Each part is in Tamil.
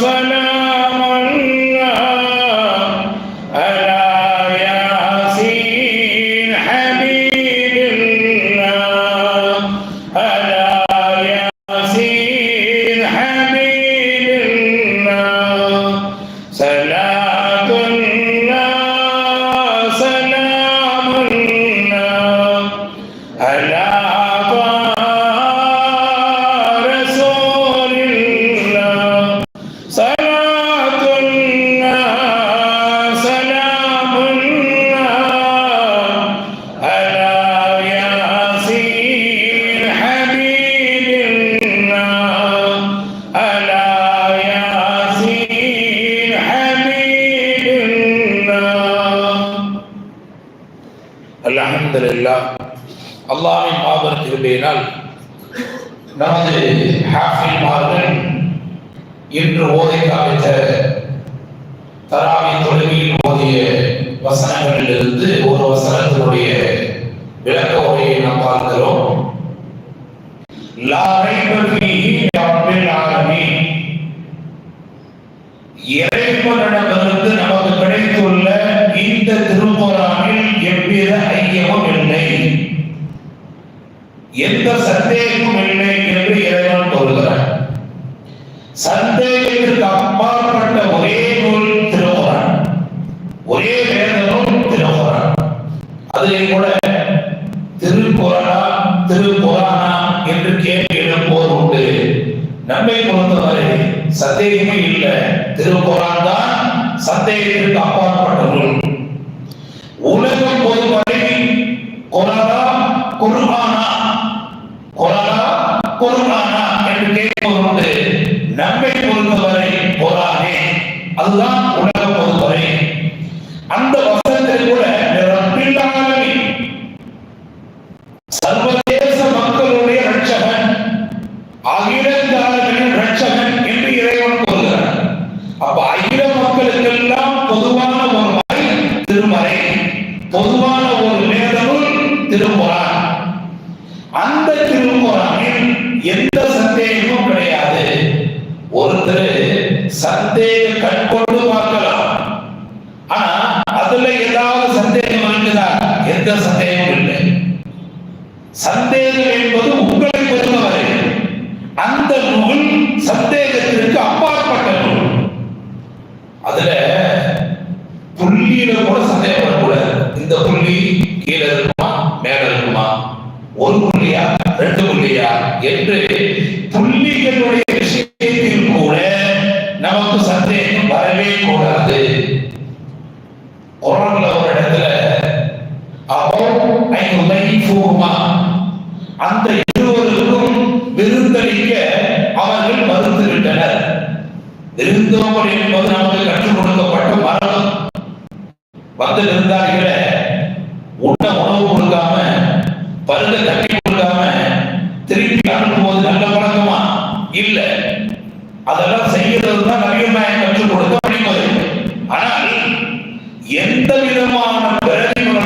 Sabana. என்று ஓதை காமித்த தராவி தொழுகையில் ஓதிய வசனங்களிலிருந்து சந்தேகமும் இல்லை. திருக்குறான் தான் சந்தேகத்திற்கு அப்பாற்பட்ட நூல் உலகம் பொதுவரை கொரதா குருபானா கொரதா குருபானா என்று கேட்பது உண்டு நம்மை பொறுத்தவரை கொரானே அதுதான் என்று புள்ளிகளுடைய விஷயத்தில் கூட நமக்கு சந்தேகம் வரவே கூடாது. ஒரு இடத்துல அப்போ ஐநூறுமா அந்த இருவருக்கும் விருந்தளிக்க அவர்கள் மறுத்து விட்டனர் விருந்தோம்பல் என்பது நமக்கு கற்றுக் கொடுக்கப்பட்ட மரணம். வந்திருந்தார்கள். போது நல்ல பழக்கமா இல்ல. அதெல்லாம் செய்யறதுதான் நவீன நாயகம் கற்றுக் கொடுத்த படிப்பது ஆனால் எந்த விதமான பிரதிபலம்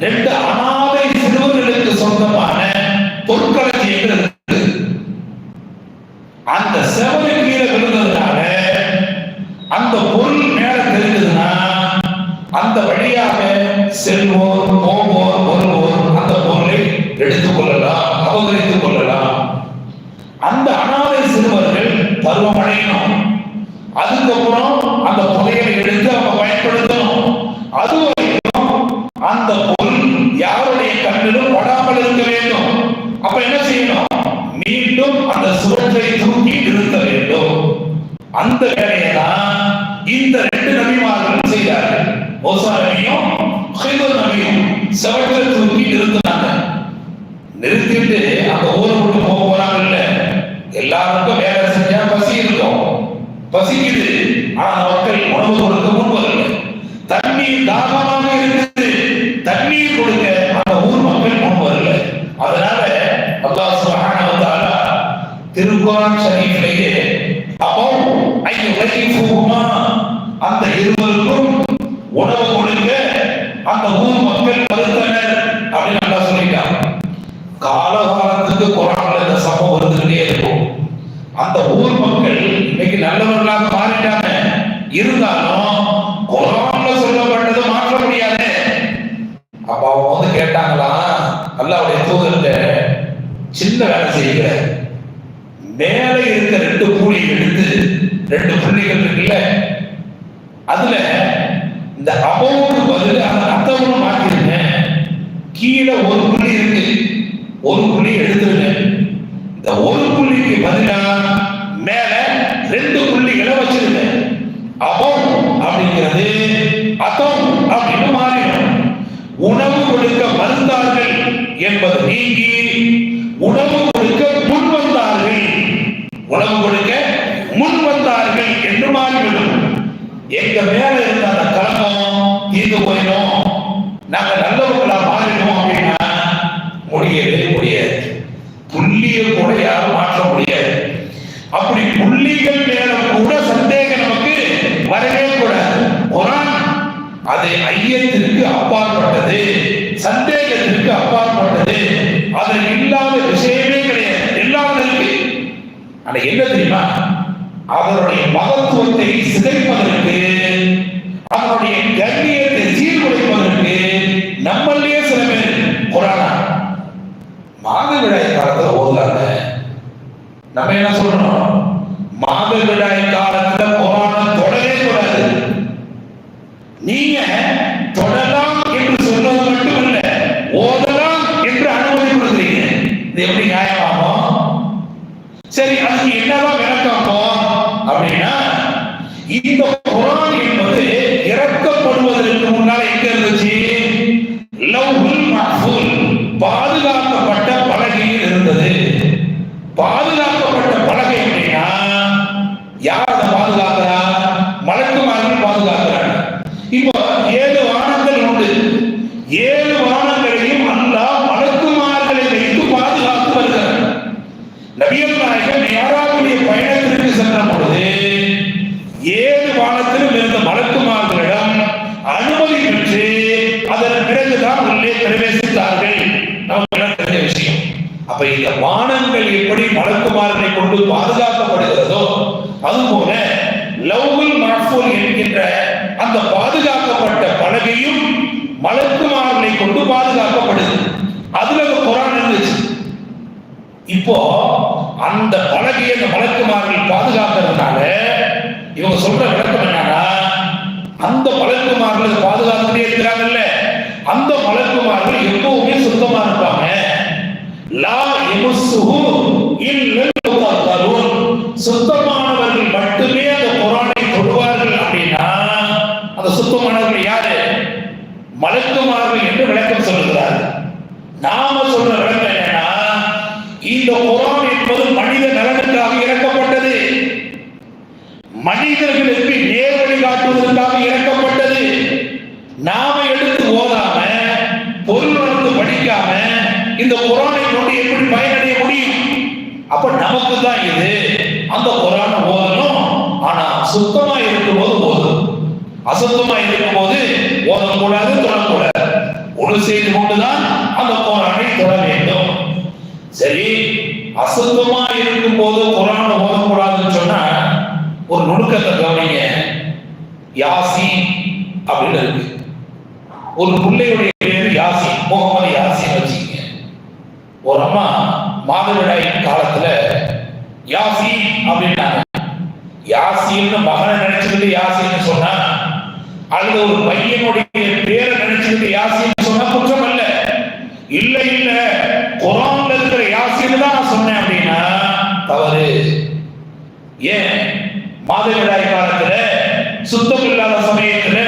ரெண்டு அனாதை சிறுவர்களுக்கு சொந்தமான பொற்களஞ்சியங்கள் இருக்கு? அந்த செவலு கீழே விழுந்ததுனால அந்த பொருள் மேல தெரிஞ்சதுன்னா அந்த வழியாக செல்வோர் போவோர் வருவோர் அந்த பொருளை எடுத்துக் கொள்ளலாம் அபகரித்துக் கொள்ளலாம். அந்த அனாதை சிறுவர்கள் பருவமடையணும். அதுக்கப்புறம் அந்த புதையலை எடுத்து அவங்க பயன்படுத்தணும். அது அந்த திருக்குர்ஆன் ஷரீஃபிலேயே அப்போ ஐயோ வகிஃபுமா அந்த இருவருக்கும் உணவு கொடுக்க அந்த ஊர் மக்கள் மறுத்தனர் அப்படின்னு நல்லா சொல்லிட்டாங்க காலகாலத்துக்கு குரான்ல இந்த சம்பவம் வந்துகிட்டே இருக்கும். அந்த ஊர் மக்கள் இன்னைக்கு நல்லவர்களாக மாறிட்டாங்க. இருந்தாலும் குரான்ல சொல்லப்பட்டது மாற்ற முடியாது. அப்ப அவங்க வந்து கேட்டாங்களா அல்லாவுடைய தூதர்கிட்ட சின்ன வேலை செய்கிற மேல இருக்க ரெண்டு கூலி எடுத்து ரெண்டு புள்ளிகள் இருக்குல்ல அதுல இந்த அபவுக்கு பதில் அந்த அத்தவனும் மாத்திருங்க கீழே ஒரு புள்ளி இருக்கு. ஒரு புள்ளி எடுத்துருங்க. இந்த ஒரு புள்ளிக்கு பதிலா மேல ரெண்டு புள்ளிகளை வச்சிருங்க. அபம் அப்படிங்கிறது அத்தம் அப்படின்னு மாறிடும். உணவு கொடுக்க மறுத்தார்கள் என்பது நீங்கி எங்க மேல இருந்த அந்த கலங்கம் தீர்ந்து போயிடும் நாங்க நல்லவர்களா மாறிடுவோம் அப்படின்னா முடியவே முடியாது. புள்ளியை கூட யாரும் மாற்ற முடியாது. அப்படி புள்ளிகள் மேல கூட சந்தேகம் நமக்கு வரவே கூடாது. குரான் அது ஐயத்திற்கு அப்பாற்பட்டது சந்தேகத்திற்கு அப்பாற்பட்டது. அதில் இல்லாத விஷயமே கிடையாது. எல்லாம் இருக்கு ஆனா என்ன தெரியுமா? அவருடைய மகத்துவத்தை சிதைப்பதற்கு அவருடைய கண்ணியத்தை சீர்குலைப்பதற்கு நம்மளையே சில பேர் குரானா மாதவிடாய் காலத்துல ஓதுறாங்க நம்ம என்ன சொல்றோம் மாதவிடாய் காலத்துல குரான தொடரே கூடாது. நீங்க தொடலாம் என்று சொன்னது மட்டும் இல்ல ஓதலாம் என்று அனுமதி கொடுக்குறீங்க இது எப்படி நியாயமாகும் சரி அதுக்கு என்னதான் விளக்கம் அப்படின்னா இந்த குரான் அந்த பலகையை அந்த மலக்குமார்கள் பாதுகாக்கிறதுனால இவங்க சொல்ற விளக்கம் என்னன்னா அந்த மலக்குமார்கள் பாதுகாத்துட்டே இருக்கிறாங்கல்ல. அந்த மலக்குமார்கள் எப்பவுமே சுத்தமா இருப்பாங்க. லா இமுசுஹு இல்லல் சுத்தமானவர்கள் மட்டுமே அந்த குரானை தொடுவார்கள் அப்படின்னா அந்த சுத்தமானவர்கள் யாரு? மலக்குமார்கள் என்று விளக்கம் சொல்லுகிறார் நாம சொல்ற விளக்கம் இந்த குரான் என்பது மனித நலனுக்காக இறக்கப்பட்டது. மனிதர்களுக்கு நேர்வழி காட்டுவதற்காக இறக்கப்பட்டது. நாம எடுத்து ஓதாம பொருள் உணர்ந்து படிக்காம இந்த குரானை கொண்டு எப்படி பயனடைய முடியும்? அப்ப நமக்கு தான் இது. அந்த குரானை ஓதணும். ஆனா சுத்தமா இருக்கும்போது ஓதும் அசுத்தமா இருக்கும்போது ஓதக்கூடாது தொடக்கூடாது. ஒன்று செய்து கொண்டுதான் அந்த குரானை தொட வேண்டும் சரி அசுத்தமா இருக்கும் போது குரான் ஓதக்கூடாதுன்னு சொன்னா ஒரு நுணுக்கத்தை கவனிங்க. யாசி அப்படின்னு இருக்கு. ஒரு பிள்ளையுடைய பேர் யாசி முகமது யாசின்னு வச்சுக்கீங்க. ஒரு அம்மா மாதவிடாய் காலத்துல யாசி அப்படின்னாங்க. யாசின்னு மகனை நினைச்சுக்கிட்டு யாசின்னு சொன்னா அல்லது ஒரு பையனுடைய பேரை நினைச்சுக்கிட்டு யாசின்னு சொன்னா குற்றம் அல்ல. இல்லை இல்ல குரான்ல இருக்கிற யாசின்னு தான் நான் சொன்னேன் அப்படின்னா தவறு கூடாது ஏன்? மாதவிடாய் காலத்துல சுத்தம் இல்லாத சமயத்துல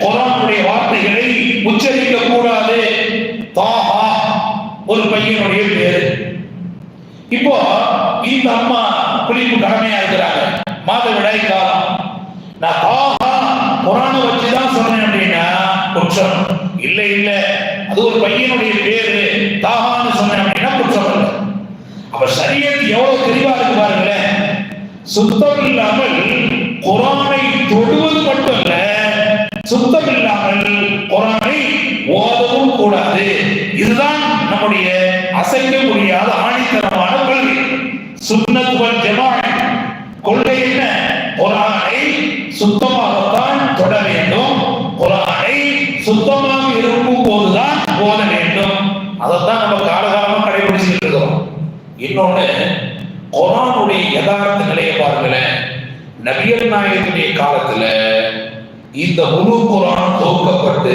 குரானுடைய வார்த்தைகளை உச்சரிக்க கூடாது தாஹா ஒரு பையனுடைய பேரு. இப்போ இந்த அம்மா குளிப்பு கடமையா இருக்கிறாங்க. மாதவிடாய் காலம். நான் தாஹா குரான வச்சுதான் சொன்னேன் அப்படின்னா குற்றம். இல்ல இல்ல. அது ஒரு பையனுடைய பேரு. தாஹான்னு சொன்னேன் அப்படின்னா குற்றம் இல்லை அப்ப சரியத்து எவ்வளவு தெளிவா இருக்கு பாருங்களேன். சுத்தம் இல்லாமல் குரானை தொடுவது மட்டுமல்ல சுத்தம் இல்லாமல் குரானை ஓதவும் கூடாது. இதுதான் நம்முடைய அசைக்க முடியாத ஆணித்தரமான கொள்கை சுன்னத் வல் கொள்கை என்ன? குரானை சுத்தமாகத்தான் தொட வேண்டும். குரானை சுத்தமாக இருக்கும் போதுதான் போத வேண்டும். அதைத்தான் நம்ம காலகாலமாக கடைபிடிச்சிட்டு இருக்கிறோம் இன்னொன்னு குரானுடைய யதார்த்த நபியல் நாயகனுடைய காலத்துல இந்த முழு குரான் தொகுக்கப்பட்டு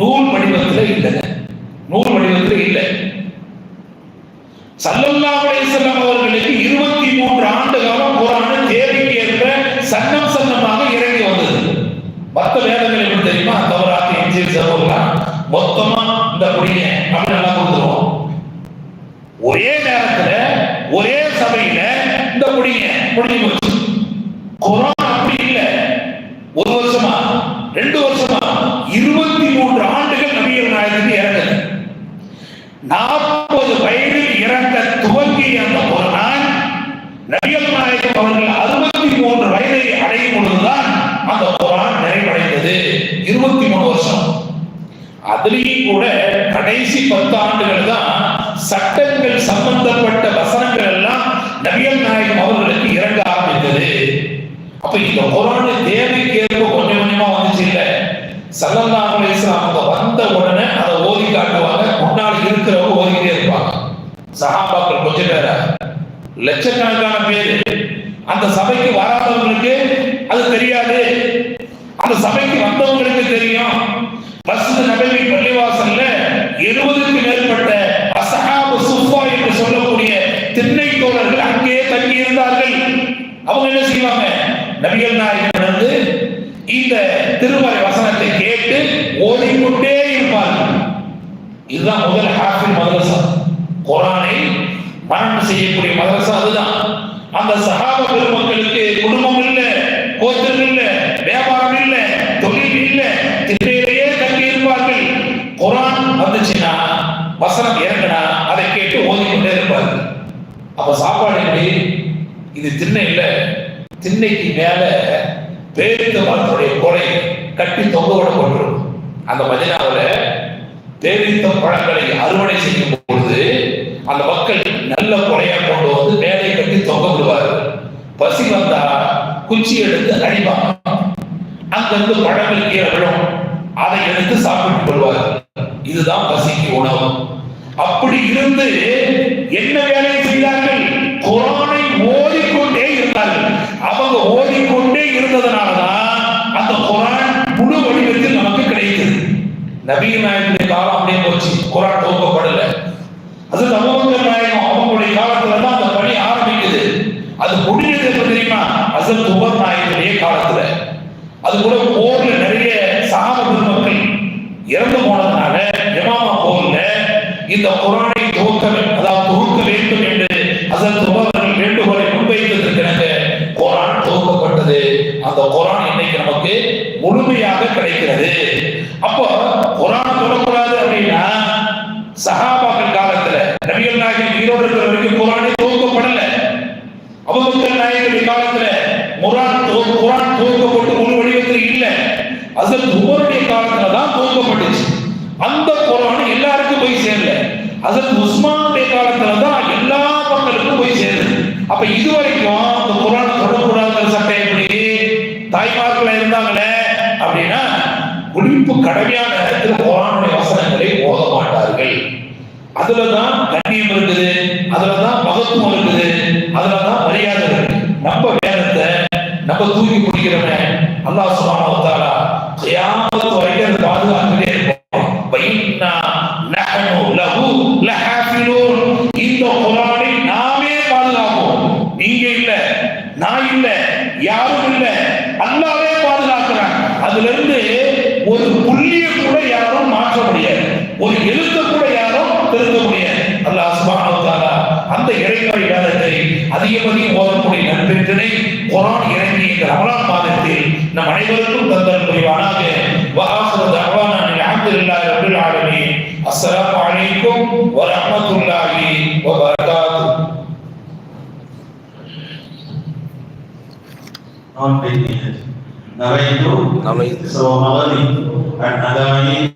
நூல் வடிவத்துல இல்லைங்க நூல் வடிவத்துல இல்லை. சல்லல்லா அலைஹி அவர்களுக்கு இருபத்தி மூன்று ஆண்டு காலம் குரான் தேவைக்கு ஏற்ப சன்னம் சன்னமாக இறங்கி வந்தது. மற்ற வேதங்கள் எப்படி தெரியுமா? தவறாக எஞ்சியல் சகோதரா மொத்தமா இந்த முடிய அப்படின்னு எல்லாம் கொடுத்துருவோம் ஒரே நேரத்துல ஒரே சபையில இந்த முடிய முடிஞ்சு போச்சு குரான் அப்படி இல்ல ஒரு வருஷமா ரெண்டு வருஷமா இருபத்தி மூன்று ஆண்டுகள் நபிகள் நாயகத்துக்கு இறந்தது நாற்பது வயதில் இறந்த துவங்கிய அந்த குரான் நபிகள் நாயகம் அவர்கள் அறுபத்தி மூன்று வயதை அடையும் பொழுதுதான் அந்த குரான் நிறைவடைந்தது. இருபத்தி மூணு வருஷம். அதுலேயும் கூட கடைசி பத்து ஆண்டுகள் தான் சட்டங்கள் சம்பந்தப்பட்ட வசனங்கள் எல்லாம் நபிகள் நாயகம் அவர்களுக்கு இறங்க ஆரம்பித்தது. அப்ப இந்த குரான் தேவைக்கு ஏற்ப கொஞ்சம் கொஞ்சமா வந்துச்சு இல்ல. சல்லல்லாஹு அலைஹி வஸல்லம் அவங்க வந்த உடனே அதை ஓதி காட்டுவாங்க முன்னால் இருக்கிறவங்க ஓதிக்கிட்டே இருப்பாங்க சஹாபாக்கள் கொஞ்சம் பேர லட்சக்கணக்கான பேர். அந்த சபைக்கு வராதவங்களுக்கு அது தெரியாது. அந்த சபைக்கு வந்தவங்களுக்கு தெரியும். மஸ்ஜித் நபவி பள்ளிவாசல்ல எழுபதுக்கு மேற்பட்ட அசஹாபு சுஃபா என்று சொல்லக்கூடிய திண்ணை தோழர்கள் அங்கே தங்கி இருந்தார்கள் அவங்க என்ன செய்வாங்க? நபிகள் நாயகன் வந்து இந்த திருமறை வசனத்தை கேட்டு ஓதிக்கொண்டே இருப்பார்கள். இதுதான் முதல் ஹாஃபில் மதரசா குரானை மரணம் செய்யக்கூடிய மதரசா அதுதான். அந்த சகாப பெருமக்களுக்கு குடும்பம் இல்லை கோத்திரம் இல்லை வியாபாரம் இல்லை தொழில் இல்லை திண்ணையிலேயே தங்கி இருப்பார்கள் குரான் வந்துச்சுன்னா வசனம் இறங்கினா அதை கேட்டு ஓதிக்கொண்டே இருப்பார்கள். அப்ப சாப்பாடு எப்படி? இது திண்ணை இல்லை. திண்ணைக்கு மேல பேரித்த மரத்துடைய கொலை கட்டி தொங்க விடப்பட்டிருக்கும் அந்த மதினாவுல பேரித்த பழங்களை அறுவடை செய்யும் பொழுது அந்த மக்கள் நல்ல கொலையா கொண்டு வந்து மேலே கட்டி தொங்க விடுவார்கள் பசி வந்தா குச்சி எடுத்து அடிப்பாங்க அங்கிருந்து பழங்கள் கீழே விழும். அதை எடுத்து சாப்பிட்டுக் கொள்வார்கள் இதுதான் பசிக்கு உணவு. அப்படி இருந்து என்ன வேலை செய்தார்கள்? குரானை ஓதிக்கொண்டே இருந்தார்கள். அவங்க ஓதிக்கொண்டே இருந்ததனாலதான் அந்த குரான் முழு வடிவத்தில் நமக்கு கிடைத்தது. நவீன நாயகனுடைய காலம் அப்படியே போச்சு. குரான் துவக்கப்படல. அது நம்ம நாயகம் அவங்களுடைய காலத்துல தான் அந்த பணி ஆரம்பிக்குது அது முடிஞ்சது எப்ப தெரியுமா அசல் உமர் நாயகனுடைய காலத்துல அது கூட போர்ல நிறைய சாம பெருமக்கள் இறந்து போனதுனால இமாமா போர்ல இந்த குரானை துவக்க வே- அதாவது துவக்க வேண்டும் என்று அசல் உமர்கள் வேண்டுகோளை முன்வைத்திருக்கிறாங்க குரான் துவக்கப்பட்டது அந்த குரான் இன்னைக்கு நமக்கு முழுமையாக கிடைக்கிறது அப்போ குரான் தொடக்கூடாது அப்படின்னா சஹாபாக்கள் காலத்துல நபிகள் நாயகன் ஈரோடு இருக்கிற வரைக்கும் குரானே துவக்கப்படல அபுபக்கர் நாயகனுடைய காலத்துல குரான் துவ- குரான் துவக்கப்பட்டு முழு வடிவத்தில் இல்ல அசல் உமருடைய காலத்துல தான் துவங்கப்பட்டுச்சு அந்த குரான் எல்லாருக்கும் போய் சேரல. அசல் உஸ்மானுடைய காலத்துல தான் எல்லா மக்களுக்கும் போய் சேருது. அப்ப இது வரைக்கும் அந்த குரான் தொடக்கூடாதுங்கிற சட்டம் எப்படி? தாய்மார்கள் இருந்தாங்களே அப்படின்னா குளிப்பு கடமையான நேரத்தில் குரானுடைய வசனங்களை ஓக மாட்டார்கள். அதுலதான் கண்ணியம் இருக்குது அதுலதான் மகத்துவம் இருக்குது அதுலதான் மரியாதை இருக்கு நம்ம தூக்கி பிடிக்கிறவன் அல்லாஹ் சுப்ஹானஹு வ தஆலா கியாமத் வரைக்கும் அதை பாதுகாத்துட்டே இருப்போம் வைன்னா நஹனு லஹு லஹாஃபிலூன் இந்த குர்ஆனை நாமே பாதுகாப்போம் நீ நீங்க இல்ல நான் இல்ல யாரும் இல்ல அல்லாவே பாதுகாக்கிறான் அதுல இருந்து ஒரு புள்ளிய கூட யாரும் மாற்ற முடியாது ஒரு எழுத்த கூட யாரும் திருத்த முடியாது அல்லாஹ் சுப்ஹானஹு வ தஆலா அந்த இறைவனை வேதத்தை அதிகம் அதிகம் ஓதக்கூடிய நண்பர்களை குரான் இறங்கிய இந்த ரமலான் மாதத்தில் நம் அனைவருக்கும் தந்தல் புரிவானாக வஆஹிரு தஅவானா அல்ஹம்துலில்லாஹி ரப்பில் ஆலமீன் அஸ்ஸலாமு அலைக்கும் வ ரஹ்மத்துல்லாஹி வ பரகாத்துஹு non pendiente. Nawaitu Nawaitu. صوم غد عن أداء قبل رمضان